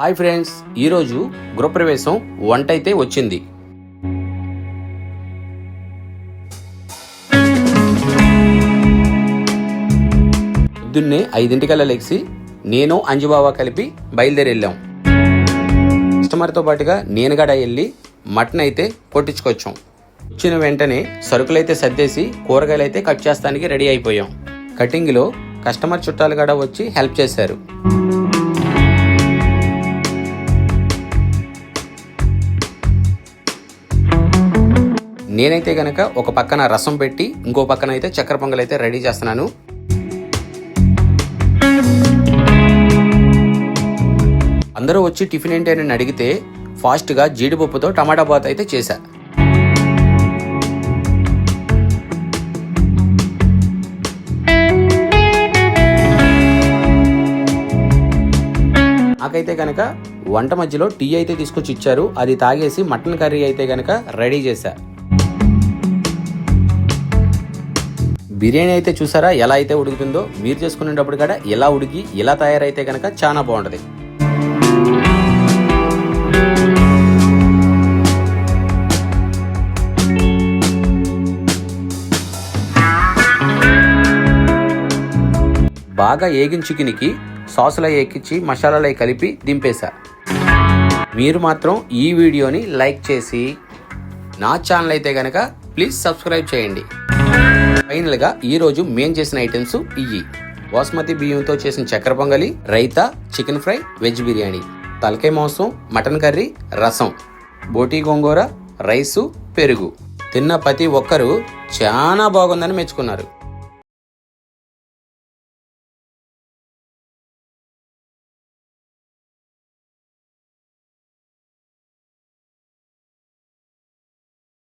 Hi friends ఈరోజు గృహప్రవేశం వంట అయితే వచ్చింది. పొద్దున్నే ఐదింటికల్లా లెగిసి నేను అంజుబాబా కలిపి బయలుదేరి వెళ్ళాం కస్టమర్తో పాటుగా నేను కూడా వెళ్ళి మటన్ అయితే కొట్టించుకొచ్చాం. వచ్చిన వెంటనే సరుకులైతే సర్దేసి కూరగాయలు అయితే కట్ చేస్తానికి రెడీ అయిపోయాం. కటింగ్లో కస్టమర్ చుట్టాలు కూడా వచ్చి హెల్ప్ చేశారు. నేనైతే గనక ఒక పక్కన రసం పెట్టి ఇంకో పక్కన అయితే చక్కెర పొంగల్ అయితే రెడీ చేస్తున్నాను. అందరూ వచ్చి టిఫిన్ ఏంటి అని అడిగితే ఫాస్ట్గా జీడిపప్పుతో టమాటా బాత్ అయితే చేశా. నాకైతే కనుక వంట మధ్యలో టీ అయితే తీసుకొచ్చి ఇచ్చారు. అది తాగేసి మటన్ కర్రీ అయితే కనుక రెడీ చేశా. బిర్యానీ అయితే చూసారా ఎలా అయితే ఉడుకుతుందో మీరు చేసుకునేటప్పుడు కూడా ఎలా ఉడికి ఎలా తయారైతే కనుక చాలా బాగుంటుంది. బాగా ఏగిన చికెన్కి సాసులో ఎక్కించి మసాలాలో కలిపి దింపేశా. మీరు మాత్రం ఈ వీడియోని లైక్ చేసి నా ఛానల్ అయితే కనుక ప్లీజ్ సబ్స్క్రైబ్ చేయండి. ఫైనల్గా ఈరోజు మేం చేసిన ఐటమ్స్ ఇవి బాస్మతి బియ్యంతో చేసిన చక్కెర పొంగలి raita chicken fry veg biryani తలకాయ మాంసం మటన్ కర్రీ రసం బోటీ గోంగూర రైసు పెరుగు. తిన్న ప్రతి ఒక్కరూ చాలా బాగుందని మెచ్చుకున్నారు.